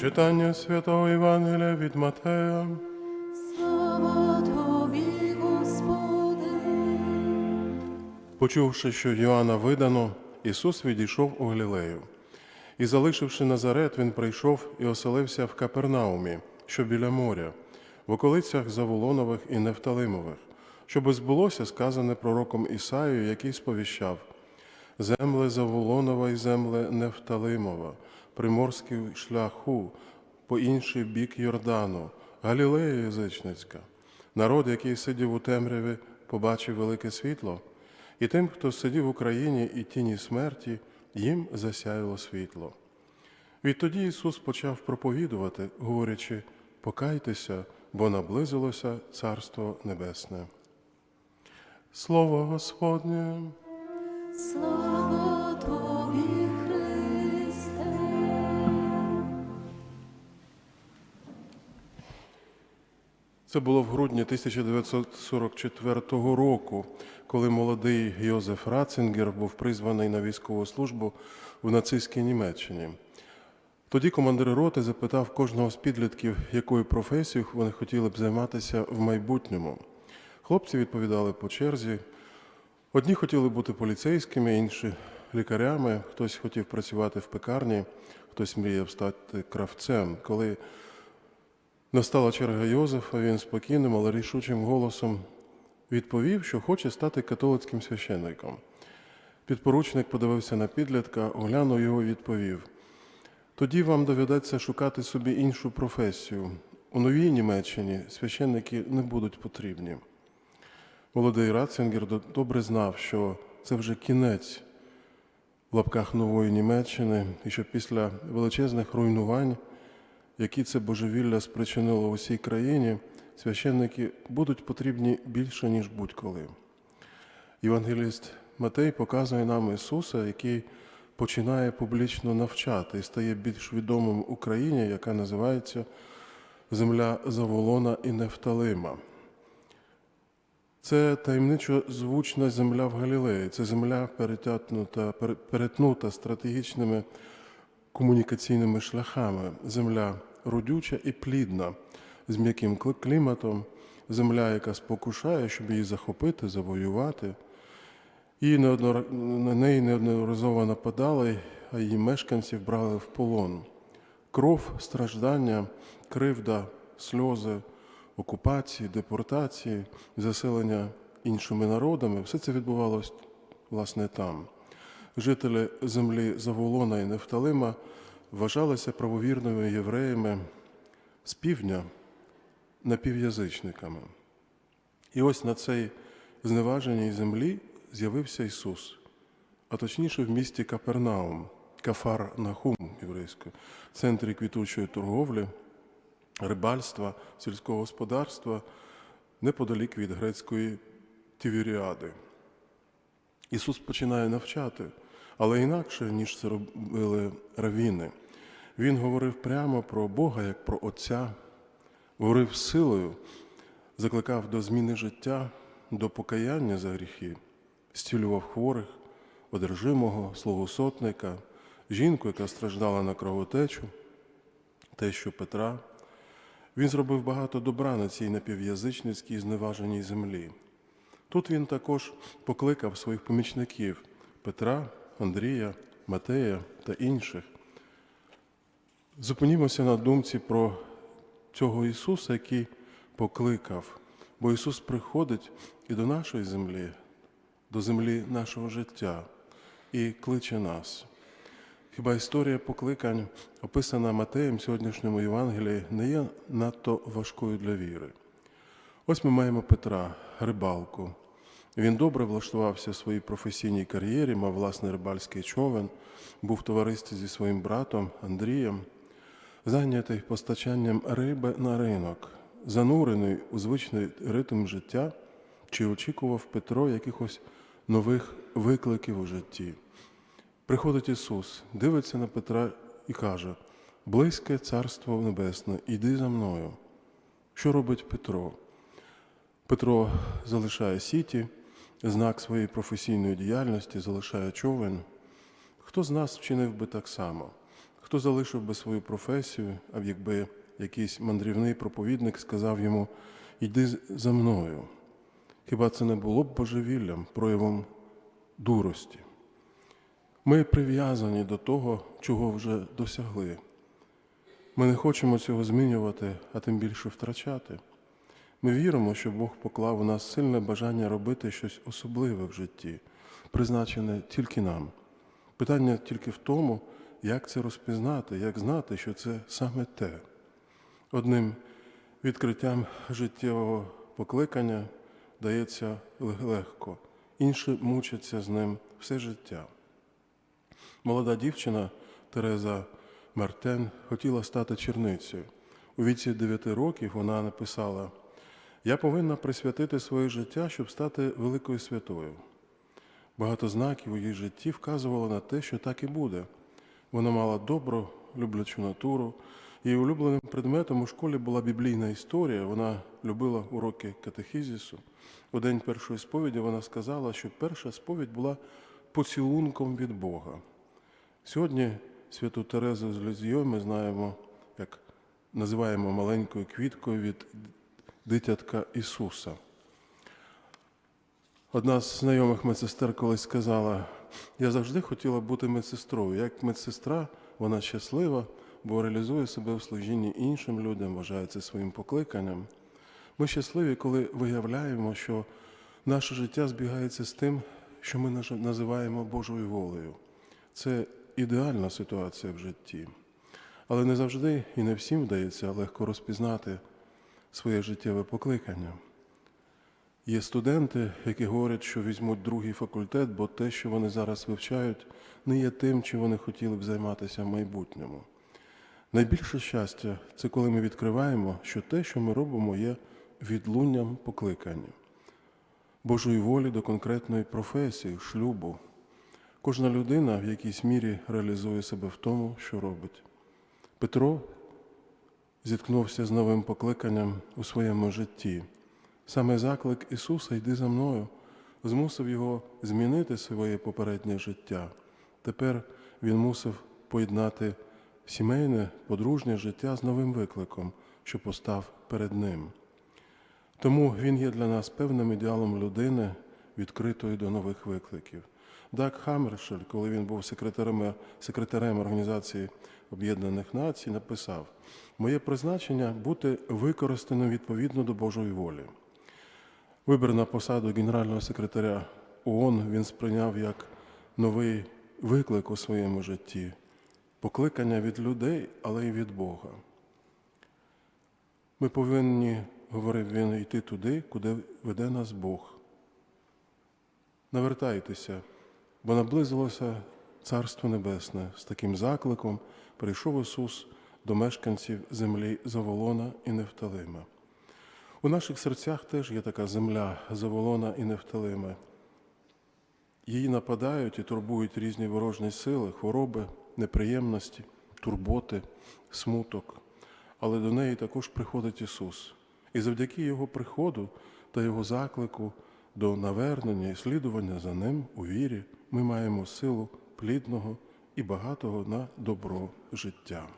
Читання святого Євангелія від Матея. Слава тобі, Господи. Почувши, що Йоанна видано, Ісус відійшов у Галілею. І, залишивши Назарет, він прийшов і оселився в Капернаумі, що біля моря, в околицях Заволонових і Нефталимових, щоби збулося сказане пророком Ісаїю, який сповіщав земле Заволонова і земле Нефталимова, приморський шляху, по інший бік Йордану, Галілея язичницька. Народ, який сидів у темряві, побачив велике світло, і тим, хто сидів в Україні і тіні смерті, їм засяяло світло. Відтоді Ісус почав проповідувати, говорячи: Покайтеся, бо наблизилося Царство Небесне. Слово Господнє. Слава Це було в грудні 1944 року, коли молодий Йозеф Ратцингер був призваний на військову службу в нацистській Німеччині. Тоді командир роти запитав кожного з підлітків, якою професією вони хотіли б займатися в майбутньому. Хлопці відповідали по черзі. Одні хотіли бути поліцейськими, інші лікарями, хтось хотів працювати в пекарні, хтось мріяв стати кравцем. Коли Настала черга Йозефа, він спокійним, але рішучим голосом відповів, що хоче стати католицьким священником. Підпоручник подивився на підлітка, оглянув його і відповів: тоді вам доведеться шукати собі іншу професію. У новій Німеччині священники не будуть потрібні. Молодий Ратцингер добре знав, що це вже кінець в лапках нової Німеччини, і що після величезних руйнувань які це божевілля спричинило усій країні, священники будуть потрібні більше, ніж будь-коли. Євангеліст Матей показує нам Ісуса, який починає публічно навчати і стає більш відомим Україні, яка називається Земля Заволона і Нефталима. Це таємничо звучна земля в Галілеї. Це земля перетятнута, пере- перетнута стратегічними комунікаційними шляхами. Земля родюча і плідна, з м'яким кліматом, земля, яка спокушає, щоб її захопити, завоювати. І на неї неодноразово нападали, а її мешканців брали в полон. Кров, страждання, кривда, сльози, окупації, депортації, заселення іншими народами все це відбувалось власне там. Жителі землі Заволона і Нефталима вважалися правовірними євреями з півдня напів'язичниками. І ось на цій зневаженій землі з'явився Ісус, а точніше в місті Капернаум, Кафар Нахум єврейською, центрі квітучої торговлі, рибальства, сільського господарства, неподалік від грецької Тівіріади. Ісус починає навчати, але інакше, ніж це робили равіни. Він говорив прямо про Бога як про Отця, говорив силою, закликав до зміни життя, до покаяння за гріхи, зцілював хворих, одержимого, словосотника, жінку, яка страждала на кровотечу, тещу Петра. Він зробив багато добра на цій напів'язичницькій зневаженій землі. Тут він також покликав своїх помічників Петра, Андрія, Матея та інших. Зупинімося на думці про цього Ісуса, який покликав, бо Ісус приходить і до нашої землі, до землі нашого життя і кличе нас. Хіба історія покликань, описана Матеєм в сьогоднішньому Євангелії, не є надто важкою для віри? Ось ми маємо Петра, рибалку. Він добре влаштувався в своїй професійній кар'єрі, мав власний рибальський човен, був в зі своїм братом Андрієм, зайнятий постачанням риби на ринок, занурений у звичний ритм життя, чи очікував Петро якихось нових викликів у житті. Приходить Ісус, дивиться на Петра і каже: Близьке Царство Небесне, іди за мною. Що робить Петро? Петро залишає сіті, знак своєї професійної діяльності, залишає човен. Хто з нас вчинив би так само? Хто залишив би свою професію, а якби якийсь мандрівний проповідник сказав йому Йди за мною. Хіба це не було б божевіллям, проявом дурості? Ми прив'язані до того, чого вже досягли. Ми не хочемо цього змінювати, а тим більше втрачати. Ми віримо, що Бог поклав у нас сильне бажання робити щось особливе в житті, призначене тільки нам. Питання тільки в тому, як це розпізнати, як знати, що це саме те. Одним відкриттям життєвого покликання дається легко, інші мучаться з ним все життя. Молода дівчина Тереза Мартен хотіла стати черницею. У віці 9 років вона написала: Я повинна присвятити своє життя, щоб стати великою святою. Багато знаків у її житті вказувало на те, що так і буде. Вона мала добру, люблячу натуру. Її улюбленим предметом у школі була біблійна історія. Вона любила уроки катехізісу. У день першої сповіді вона сказала, що перша сповідь була поцілунком від Бога. Сьогодні святу Терезу з Лізьйо ми знаємо, як називаємо маленькою квіткою від дитятка Ісуса. Одна з знайомих медсестер колись сказала: я завжди хотіла бути медсестрою. Як медсестра, вона щаслива, бо реалізує себе в служінні іншим людям, вважає це своїм покликанням. Ми щасливі, коли виявляємо, що наше життя збігається з тим, що ми називаємо Божою волею. Це ідеальна ситуація в житті. Але не завжди і не всім вдається легко розпізнати своє життєве покликання. Є студенти, які говорять, що візьмуть другий факультет, бо те, що вони зараз вивчають, не є тим, чим вони хотіли б займатися в майбутньому. Найбільше щастя це коли ми відкриваємо, що те, що ми робимо, є відлунням покликання, Божої волі до конкретної професії, шлюбу. Кожна людина в якійсь мірі реалізує себе в тому, що робить. Петро зіткнувся з новим покликанням у своєму житті. Саме заклик Ісуса Йди за мною змусив його змінити своє попереднє життя. Тепер він мусив поєднати сімейне, подружнє життя з новим викликом, що постав перед ним. Тому він є для нас певним ідеалом людини, відкритої до нових викликів. Дак Хаммершель, коли він був секретарем, секретарем Організації Об'єднаних Націй, написав: Моє призначення бути використаним відповідно до Божої волі. Вибір на посаду генерального секретаря ООН він сприйняв як новий виклик у своєму житті, покликання від людей, але й від Бога. Ми повинні, говорив він, йти туди, куди веде нас Бог. Навертайтеся, бо наблизилося Царство Небесне. З таким закликом прийшов Ісус до мешканців землі Заволона і Нефталима. У наших серцях теж є така земля Заволона і Нефталима. Її нападають і турбують різні ворожні сили, хвороби, неприємності, турботи, смуток. Але до неї також приходить Ісус. І завдяки Його приходу та Його заклику до навернення і слідування за Ним у вірі ми маємо силу плідного і багатого на добро життя.